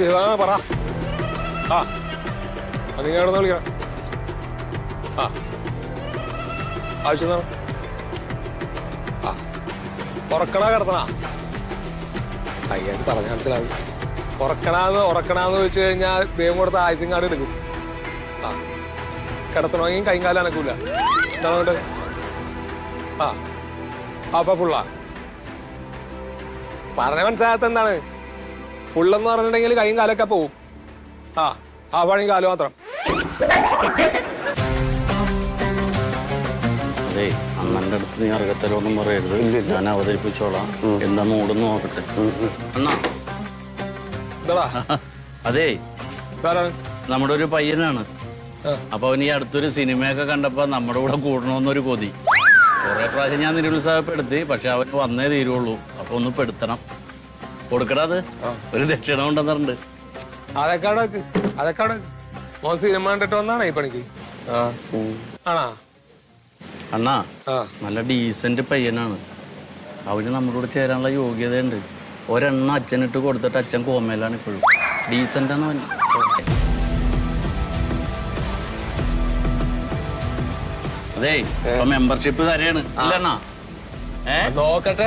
ഇതാണ് പറ. ആ. നീ നിങ്ങൾ അവിടെ വിളിക്കണം. ആ. ആവശ്യം ആ. ഉറക്കണ കിടത്തണ? അയ്യാക്ക് പറഞ്ഞ മനസ്സിലാവും. ഉറക്കണാന്ന് ഉറക്കണാന്ന് വെച്ച് കഴിഞ്ഞാൽ ദൈവം കൊടുത്ത ആയുസും കാർഡ് എടുക്കും. ആ. കിടത്തണമെങ്കിൽ കൈകാലം അനക്കൂല. എന്താണ് ആ. ഹാഫ് ഫുള്ളാ പറഞ്ഞ മനസ്സിലാകാത്ത എന്താണ്? ഫുള്ളെന്ന് പറഞ്ഞിട്ടുണ്ടെങ്കിൽ കൈയും കാലൊക്കെ പോവും. ആ ഹാഫാണെങ്കിൽ കാലം മാത്രം. അതെ അണ്ണന്റെ അടുത്ത് നീ അറിയത്തലൊന്നും പറയരുത്. ഞാൻ അവതരിപ്പിച്ചോളാം. എന്താ മൂടുന്ന് നോക്കട്ടെ. അണ്ണാ. എന്താടാ അതെ ഇതാരാണ്? നമ്മുടെ ഒരു പയ്യനാണ്. ആ. അപ്പൊ അവൻ ഈ അടുത്തൊരു സിനിമയൊക്കെ കണ്ടപ്പോ നമ്മുടെ കൂടെ കൂടണമെന്നൊരു കൊതി. കുറെ പ്രാവശ്യം ഞാൻ നിരുത്സാഹപ്പെടുത്തി പക്ഷെ അവൻ വന്നേ തീരുള്ളൂ. അപ്പൊ ഒന്ന് പെടുത്തണം. കൊടുക്കടാ അത്. ഒരു ദക്ഷിണ ഉണ്ടെന്നുണ്ട് അതൊക്കെ അവിടെ വെക്ക് അതൊക്കെ മോൻ സിനിമ കണ്ടിട്ട് വന്നാണേ ഈ പണിക്ക്? ആണാ? അണ്ണാ നല്ല ഡീസന്റ് പയ്യനാണ്. അവന് നമ്മുടെ കൂടെ ചേരാനുള്ള യോഗ്യതയുണ്ട്. ഒരെണ്ണം അച്ഛനിട്ട് കൊടുത്തിട്ട് അച്ഛൻ കോമയിലാണ് ഇപ്പോഴും. ഡീസന്റ് ആണ് അവൻ അതെ ഇപ്പൊ മെമ്പർഷിപ്പ് തരെയാണ്. ഇല്ലണ്ണാ ഏ? നോക്കട്ടെ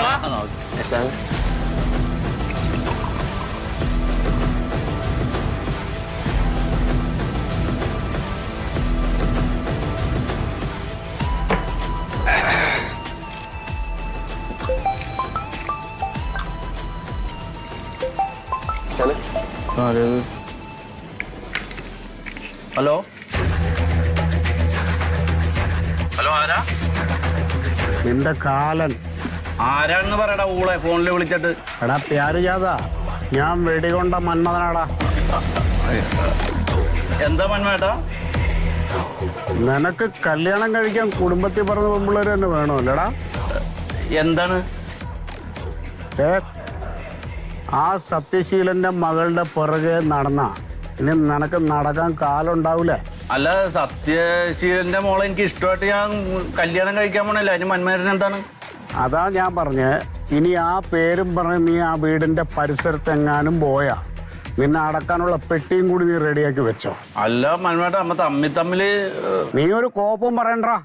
ആരത്? ഹലോ? ഹലോ ആരാ? നിന്റെ കാലൻ. ആരാണെന്ന് പറയടാ ഊളെ ഫോണിൽ വിളിച്ചിട്ട്. എടാ പ്യാര് ജാത. ഞാൻ വെടികൊണ്ട മന്മഥനാടാ. എന്താ മന്മേട്ടാ? നിനക്ക് കല്യാണം കഴിക്കാൻ കുടുംബത്തിൽ പറഞ്ഞ പെമ്പിള്ളേർ തന്നെ വേണോ അല്ലടാ എന്താണ്? ഏ ആ സത്യശീലന്റെ മകളുടെ പുറകെ നടന്ന. ഇനി നിനക്ക് നടക്കാൻ കാലുണ്ടാവൂലേ? അല്ല സത്യശീലന്റെ മോളെ എനിക്ക് ഇഷ്ടമായിട്ട് ഞാൻ കല്യാണം കഴിക്കാൻ പോണല്ലോ. അതിന് മന്മേരൻ എന്താണ്? അതാ ഞാൻ പറഞ്ഞ് ഇനി ആ പേരും പറഞ്ഞ് നീ ആ വീടിന്റെ പരിസരത്ത് എങ്ങാനും പോയാ നിന്നെ അടക്കാനുള്ള പെട്ടിയും കൂടി നീ റെഡിയാക്കി വെച്ചോ. അല്ല മന്മേട്ട അമ്മ തമ്മി തമ്മിൽ നീ ഒരു കോപ്പം പറയണ്ടാ.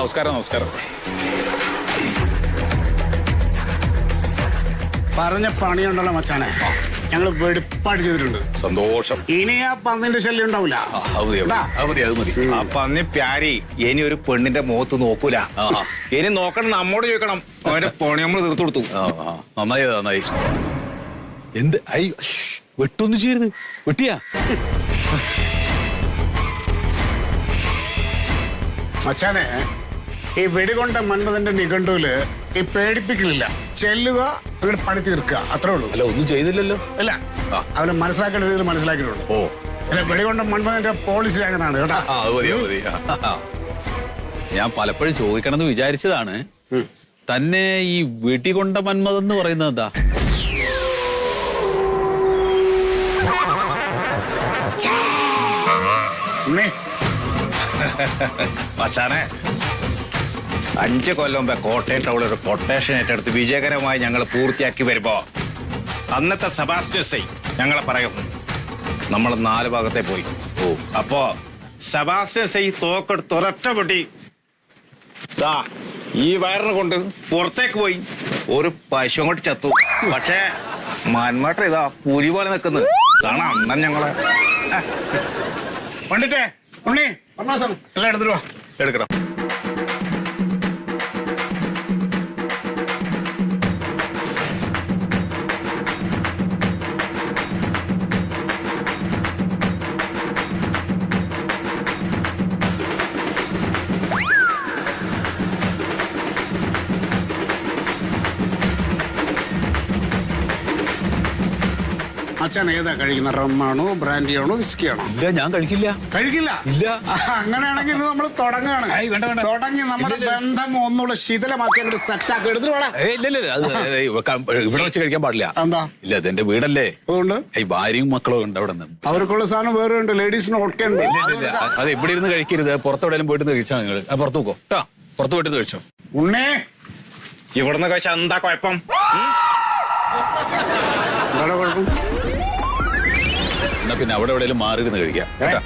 നമസ്കാരം നമസ്കാരം. പറഞ്ഞ പണിയുണ്ടല്ലോ മച്ചാനെ. ഞങ്ങൾ വെടുപ്പാട് ചെയ്തിട്ടുണ്ട്. സന്തോഷം. ഇനി ആ പന്നിന്റെ ശല്യം ഉണ്ടാവില്ല ആ, അത് മതി, അത് മതി അത് മതി അപ്പൊ അന്ന് പ്യാരി ഇനി ഒരു പെണ്ണിന്റെ മുഖത്ത് നോക്കൂല. ആ. ഇനി നോക്കണം നമ്മോട് ചോദിക്കണം. അവന്റെ പണി നമ്മൾ തീർത്തു കൊടുത്തു. നന്നായി നന്നായി. എന്ത്? ഐ വെട്ടൊന്നും ചെയ്യരുത്. വെട്ടിയാ? മച്ചാനെ ഈ വെടികൊണ്ട മന്മഥന്റെ നിഘണ്ടുവിൽ ഈ പേടിപ്പിക്കലില്ല. ചെല്ലുക അങ്ങനെ പണി തീർക്കുക. അത്രേ ഉള്ളൂ. അല്ല ഒന്നും ചെയ്തില്ലല്ലോ. അല്ല അവനെ മനസ്സിലാക്കേണ്ട രീതിയിൽ മനസ്സിലാക്കിയിട്ടുണ്ട്. ഓ. അല്ല വെടികൊണ്ട മന്മഥന്റെ പോളിസി അങ്ങനെയാണ് കേട്ടോ. ആ അത് മതി അത് മതി. ആ, ആ. ഞാൻ പലപ്പോഴും ചോദിക്കണമെന്ന് വിചാരിച്ചതാണ്. തന്നെ ഈ വെടികൊണ്ട മന്മത എന്ന് പറയുന്നത് എന്താ? ഉണ്ണി, മച്ചാനെ അഞ്ച് കൊല്ലം മുമ്പേ കോട്ടയം ടൗണിൽ ഒരു കൊട്ടേഷൻ ഏറ്റെടുത്ത് വിജയകരമായി ഞങ്ങൾ പൂർത്തിയാക്കി വരുമ്പോ അന്നത്തെ സെബാസ്റ്റ്യസൈ ഞങ്ങളെ പറയും നമ്മൾ നാല് ഭാഗത്തെ പോയി. ഓ. അപ്പോ സെബാസ്റ്റ്യസൈ തോക്കെടുത്ത് ഒരൊറ്റ പൊട്ടി ദാ ഈ വയറിനെ കൊണ്ട് പുറത്തേക്ക് പോയി. ഒരു പശു അങ്ങോട്ട് ചത്തു. പക്ഷേ മന്മട്ട ഇതാ പുലി പോലെ നിൽക്കുന്നത് കാണാം അണ്ണൻ ഞങ്ങളെ. പണ്ടിട്ടേ ഉണ്ണി. എല്ലാം എടുത്തിട്ട് വാ. എടുക്കണം. അച്ഛൻ ഏതാ കഴിക്കുന്ന റമ്മാണോ ബ്രാൻഡിയാണോ വിസ്കിയാണോ ഇല്ല ഞാൻ കഴിക്കില്ല. കഴിക്കില്ല? ഇല്ല. അങ്ങനെയാണെങ്കിൽ ഇത് നമ്മൾ തുടങ്ങാണ്. വേണ്ട, വേണ്ട. തുടങ്ങി നമ്മുടെ ബന്ധം ഒന്നുകൂടെ ശിഥിലമാക്കി സെറ്റ് സെറ്റാക്കി എടുത്തിട്ട് ഇല്ല, ഇല്ല, അത് ഇവിടെ വെച്ച് കഴിക്കാൻ പാടില്ല. എന്താ? ഇല്ല അതെന്റെ വീടല്ലേ. അതുകൊണ്ട്? ഈ ഭാര്യയും മക്കളും ഉണ്ട് അവിടെ നിന്ന്. അവർക്കുള്ള സാധനം വേറെ ഉണ്ട് ലേഡീസിന് ഒക്കെ ഇല്ല, ഇല്ല, അത് എവിടെ ഇരുന്ന് കഴിക്കരുത്. പുറത്തെവിടെയും പോയിട്ട് കഴിച്ചാ നിങ്ങൾ ആ, പുറത്ത് പോക്കോ കേട്ടോ പുറത്ത് പോയിട്ട് കഴിച്ചോ. ഉണ്ണേ. ഇവിടുന്ന് കഴിച്ചാൽ എന്താ കുഴപ്പം? എന്താടാ കുഴപ്പം? എന്നാ പിന്നെ അവിടെ എവിടെയെങ്കിലും മാറി ഇരുന്ന് കഴിക്കാം. കേട്ടാ?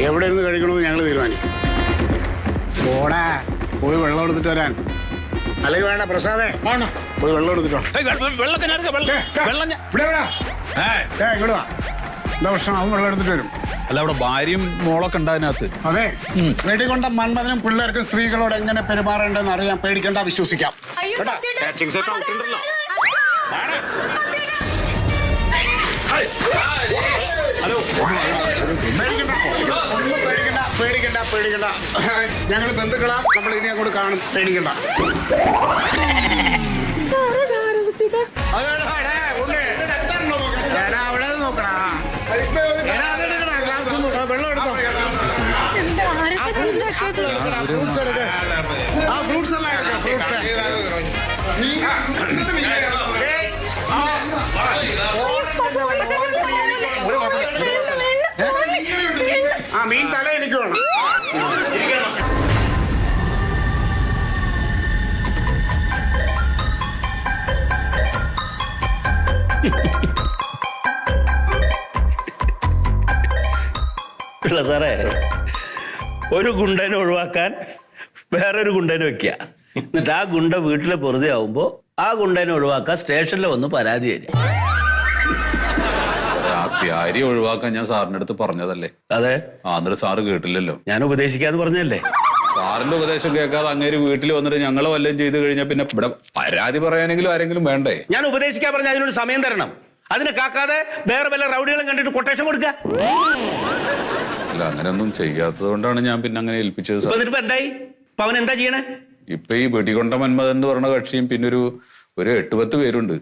എവിടെ ഇരുന്ന് കഴിക്കണമെന്ന് ഞങ്ങൾ തീരുമാനിക്കും. പോടാ പോയി വെള്ളം എടുത്തിട്ട് വരാൻ. അല്ലെങ്കിൽ വേണ്ട പ്രസാദേ. പോയി വെള്ളം എടുത്തിട്ടോ വെള്ളമൊക്കെ ഞാൻ എടുക്കാം, വെള്ളം വെള്ളം ഞാൻ- ഇവിടെ ഇവിടെ ഏയ്, ഏ ഇങ്ങോട്ട് വാ. എന്താ പ്രശ്നം? അവൻ വെള്ളം എടുത്തിട്ട് വരും. അല്ല അവിടെ ഭാര്യയും മോളൊക്കെ ഉണ്ട് അതിനകത്ത്. അതെ. വെടികൊണ്ട മന്മഥനും പിള്ളേർക്കും സ്ത്രീകളോട് എങ്ങനെ പെരുമാറേണ്ടെന്ന് അറിയാൻ പേടിക്കണ്ട വിശ്വസിക്കാം. കേട്ടാ? catching set out ഉണ്ടല്ലോ. ഒന്നും പേടിക്കണ്ട പേടിക്കണ്ട പേടിക്കണ്ട. ഞങ്ങൾ ബന്ധുക്കളാ നമ്മൾ ഇനി അങ്ങോട്ട് കാണും. പേടിക്കണ്ട. വെള്ളം എടുത്തോ. Fruits എടുക്ക്. ആ ഫ്രൂട്ട്സ് എല്ലാം എടുക്കാം ഫ്രൂട്ട്സ് ഉള്ള സാറേ. ഒരു ഗുണ്ടനെ ഒഴിവാക്കാൻ വേറൊരു ഗുണ്ടനെ വെക്കുക. എന്നിട്ട് ആ ഗുണ്ട വീട്ടിലെ വെറുതെ ആവുമ്പോ ആ ഗുണ്ടനെ ഒഴിവാക്കാൻ സ്റ്റേഷനിൽ വന്ന് പരാതി തരിക. ആ ഒഴിവാക്കാൻ ഞാൻ സാറിന്റെ അടുത്ത് പറഞ്ഞതല്ലേ? അതെ. ആ എന്നിട്ട് സാറ് കേട്ടില്ലല്ലോ. ഞാൻ ഉപദേശിക്കാന്ന് പറഞ്ഞല്ലേ സാറിന്റെ ഉപദേശം കേൾക്കാതെ അങ്ങേര് വീട്ടിൽ വന്നിട്ട് ഞങ്ങൾ വല്ലതും ചെയ്തു കഴിഞ്ഞാൽ പിന്നെ ഇവിടെ പരാതി പറയാനെങ്കിലും ആരെങ്കിലും വേണ്ടേ? ഞാൻ ഉപദേശിക്കാൻ പറഞ്ഞ അതിനൊരു സമയം തരണം. അതിനെ കാക്കാതെ വേറെ വല്ല റൗഡികളും കണ്ടിട്ട് കൊട്ടേഷൻ കൊടുക്കുക. അല്ല അങ്ങനെയൊന്നും ചെയ്യാത്തത് കൊണ്ടാണ് ഞാൻ പിന്നെ അങ്ങനെ ഏൽപ്പിച്ചത് ഇപ്പൊ സാർ. എന്നിട്ട് ഇപ്പൊ എന്തായി? ഇപ്പൊ അവൻ എന്താ ചെയ്യണേ? ഇപ്പൊ ഈ വെടികൊണ്ട മന്മഥൻ എന്ന് പറഞ്ഞ കക്ഷിയും പിന്നെ ഒരു ഒരു എട്ട് പത്ത് പേരുണ്ട്.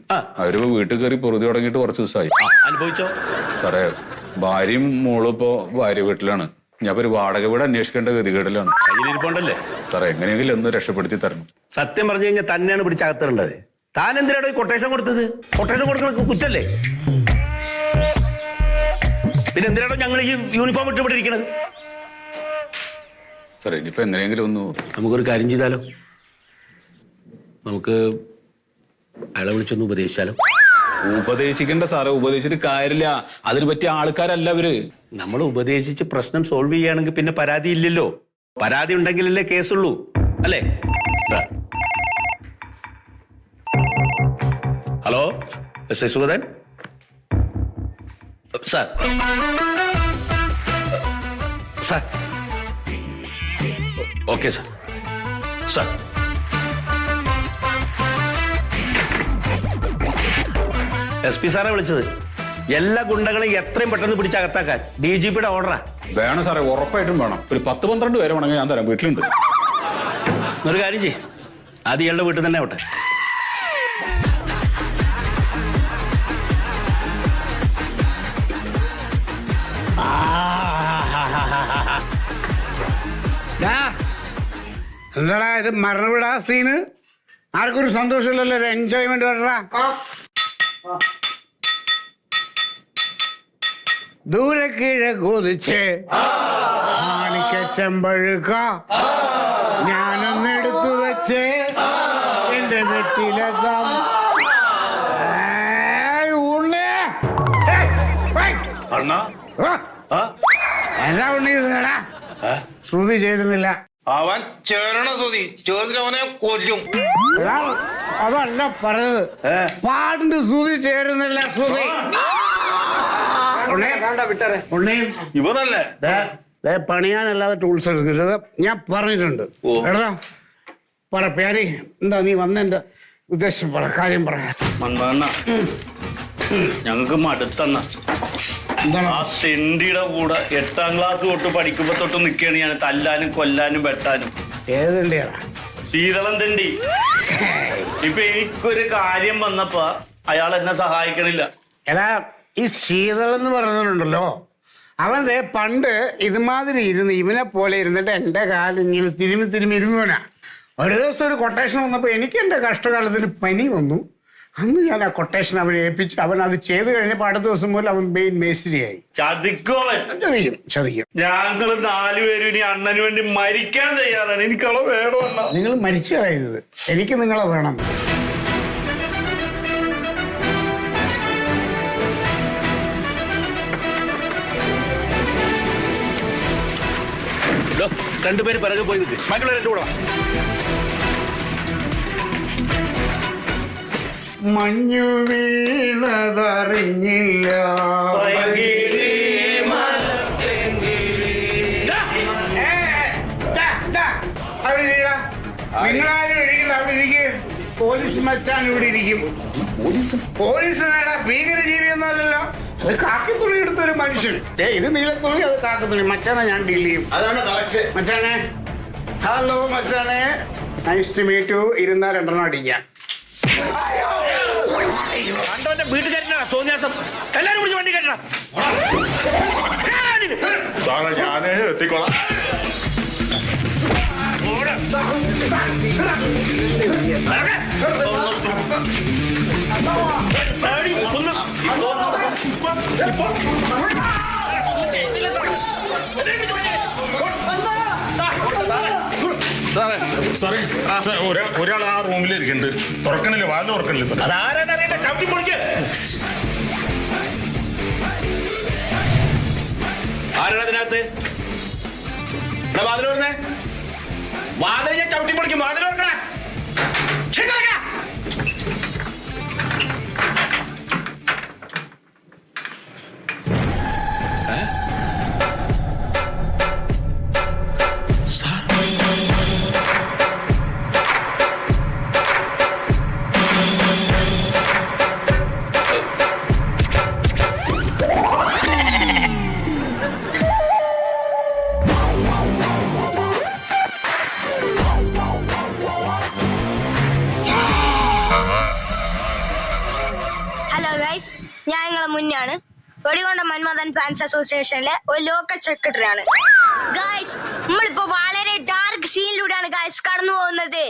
അവരിപ്പോ വീട്ടിൽ കയറി പൊറുതി തുടങ്ങിയിട്ട് കുറച്ച് ദിവസമായി അനുഭവിച്ചോ? സാറേ ഭാര്യയും മോളും ഇപ്പോ ഭാര്യ വീട്ടിലാണ്. ഞാൻ ഒരു വാടക വീട് അന്വേഷിക്കേണ്ട ഗതികേടിലാണ്. കയ്യിലിരിപ്പുണ്ടല്ലേ? സാറേ എങ്ങനെയെങ്കിലും ഒന്ന് രക്ഷപ്പെടുത്തി തരണം. സത്യം പറഞ്ഞു കഴിഞ്ഞാൽ തന്നെയാണ് പിടിച്ചകത്തിടേണ്ടത് താൻ എന്തിനാണ് കൊട്ടേഷൻ കൊടുത്തത്? കൊട്ടേഷൻ കൊടുക്കണ കുറ്റല്ലേ? പിന്നെ എന്തിനാണോ ഞങ്ങൾ ഈ യൂണിഫോം ഇട്ട് ഇവിടെ ഇരിക്കണത് സാറേ ഇനിയിപ്പോ എങ്ങനെയെങ്കിലും ഒന്ന് നമുക്കൊരു കാര്യം ചെയ്താലോ? നമുക്ക് അയാളെ വിളിച്ചൊന്ന് ഉപദേശിച്ചാലോ? ഉപദേശിക്കണ്ട സാറേ ഉപദേശിച്ചിട്ട് കാര്യമില്ല. അതിന് പറ്റിയ ആൾക്കാരല്ല അവർ നമ്മൾ ഉപദേശിച്ച് പ്രശ്നം സോൾവ് ചെയ്യുകയാണെങ്കിൽ പിന്നെ പരാതി ഇല്ലല്ലോ. പരാതി ഉണ്ടെങ്കിലല്ലേ കേസുള്ളൂ. അല്ലേ? Hello S I Sugathan? Sir. Sir. Okay sir. Sir. S P സാറെ വിളിച്ചത്. എല്ലാ ഗുണ്ടകളെയും എത്രയും പെട്ടെന്ന് പിടിച്ചകത്താക്കാൻ ഡി ജി പിയുടെ ഓർഡറാ. വേണം സാറേ ഉറപ്പായിട്ടും വേണം. ഒരു പത്ത് പന്ത്രണ്ട് പേരെ വേണമെങ്കിൽ ഞാൻ തരാം. വീട്ടിലുണ്ട്. ഒരു കാര്യം ചെയ്യ്. അത് ഇയാളുടെ വീട്ടിൽ തന്നെ ആവട്ടെ. എന്താടാ ഇത് മരണവിടാ സീന് ആർക്കൊരു സന്തോഷമില്ലല്ലോ? ഒരു എൻജോയ്മെന്റ് വരടാ ദൂരെ കീഴെ കുതിച്ച് മാണിക്ക ചെമ്പഴുക്ക ഞാനൊന്ന് എടുത്തു വെച്ച് എന്റെ വെട്ടിയിലെത്താം. അണ്ണാ. എന്താ ഉണ്ണി? ശ്രുതി ചെയ്തിരുന്നില്ല. അവൻ ചേരണ സ്വതി ചേർന്നിട്ട് അവനെ കൊല്ലും. എടാ, അതല്ല പറഞ്ഞത്. പാടിന്റെ ശ്രുതി ചേരുന്നില്ല ശ്രുതി ഉണ്ണി, ഉണ്ണി, ഇവനല്ലേ? ദേ, ദേ പണിയാനല്ലാതെ ടൂൾസ് എടുക്കരുത് ഞാൻ പറഞ്ഞിട്ടുണ്ട്. എടാ പറ പേരി എന്താ നീ വന്നെന്റെ ഉദ്ദേശം പറ കാര്യം പറ. മന്ദാണ്ണ ഞങ്ങൾക്ക് മടുത്തന്ന ആ തെണ്ടിയുടെ കൂടെ എട്ടാം ക്ലാസ് തൊട്ട് പഠിക്കുമ്പോ തൊട്ട് നിൽക്കുകയാണ് ഞാൻ. തല്ലാനും കൊല്ലാനും വെട്ടാനും. ഏതിന്റെയാണ് ശീതളം തെണ്ടി ഇപ്പൊ എനിക്കൊരു കാര്യം വന്നപ്പോ അയാൾ എന്നെ സഹായിക്കണില്ല. എടാ ഈ ശീതളം എന്ന് പറഞ്ഞിട്ടുണ്ടല്ലോ അവൻ ദേ പണ്ട് ഇതുമാതിരി ഇരുന്ന് ഇവനെ പോലെ ഇരുന്നിട്ട് എന്റെ കാലിങ്ങനെ തിരുമി തിരുമി ഇരുന്നവനാ. ഒരു ദിവസം ഒരു കൊട്ടേഷൻ വന്നപ്പോൾ എനിക്ക് എന്റെ കഷ്ടകാലത്തിന് പനി വന്നു. അന്ന് ഞാൻ ആ കൊട്ടേഷൻ അവനെ ഏൽപ്പിച്ച് അവൻ അത് ചെയ്ത് കഴിഞ്ഞപ്പോൾ അടുത്ത ദിവസം മുതൽ അവൻ മെയിൻ മേസ്തിരിയായി ചതിക്കോവൻ ചതിക്കും ചതിക്കും. ഞങ്ങൾ നാലുപേരും ഇനി അണ്ണന് വേണ്ടി മരിക്കാൻ തയ്യാറാണ്. എനിക്കളെ വേണമെന്ന നിങ്ങൾ മരിച്ചു കളയരുത്. എനിക്ക് നിങ്ങളെ വേണം. രണ്ടുപേര് പിറകെ പോയി നിൽക്കും മറ്റുള്ള രണ്ടു കൂടെ. വാ. മഞ്ഞു വീണതറിഞ്ഞില്ല. നിങ്ങളാരും ഇരിക്കില്ല അവിടെ ഇരിക്കും. പോലീസ് മച്ചാൻ ഇവിടെ ഇരിക്കും. പോലീസ്? പോലീസ് നേടാ ഭീകരജീവി ഒന്നുമല്ലല്ലോ അത് കാക്കിത്തുണി എടുത്ത ഒരു മനുഷ്യൻ. ഏ ഇത് നീലത്തുണി അത് കാക്കത്തുണി മച്ചാനെ ഞാൻ ഡീൽ ചെയ്യും. അതാണ് കറക്റ്റ് മച്ചാനെ. ഹലോ മച്ചാനെ. നൈസ് ടു മീറ്റ് ഇരുന്നാ രണ്ടെണ്ണം അടിക്കാം. കണ്ടവന്റെ വീട്ടിൽ കയറ്റണ തോന്നിയാസം. എല്ലാരും പിടിച്ച് വണ്ടി കയറ്റണം. ഞാൻ എത്തിക്കോളാം. സാറേ സാറേ സാർ ഒരാ- ഒരാൾ ആ റൂമിൽ ഇരിക്കുന്നുണ്ട്. തുറക്കണില്ല വാതിൽ തുറക്കണില്ല സാർ പൊളിക്ക്. ആരാണ് അതിനകത്ത്? എടാ, വാതിൽ തുറന്നേ. വാതിൽ ഞാൻ ചവിട്ടി പൊളിക്കും. വാതിൽ തുറക്കണേ ശരി, തുറക്കാം. മുന്നാണ് വെടികൊണ്ട മന്മഥൻ ഫാൻസ് അസോസിയേഷനിലെ ഒരു ലോക്കൽ സെക്രട്ടറി ആണ്. ഗായ്സ് നമ്മളിപ്പോ വളരെ ഡാർക്ക് സീനിലൂടെയാണ് ഗായ്സ് കടന്നു പോകുന്നത്.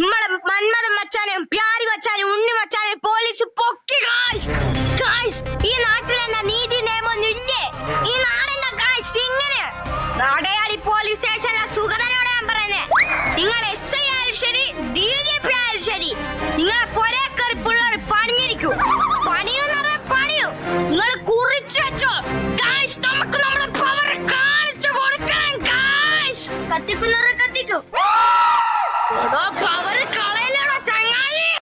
നമ്മളെ മന്മഥൻ മച്ചാനും പ്യാരി മച്ചാനും ഉണ്ണി മച്ചാനും പോലീസ് പൊക്കി ഗായ്സ് ഗായ്സ് ഈ നാട്ടിൽ എന്നാ നീതി നിയമമൊന്നും കാണിച്ചു കൊടുക്കണം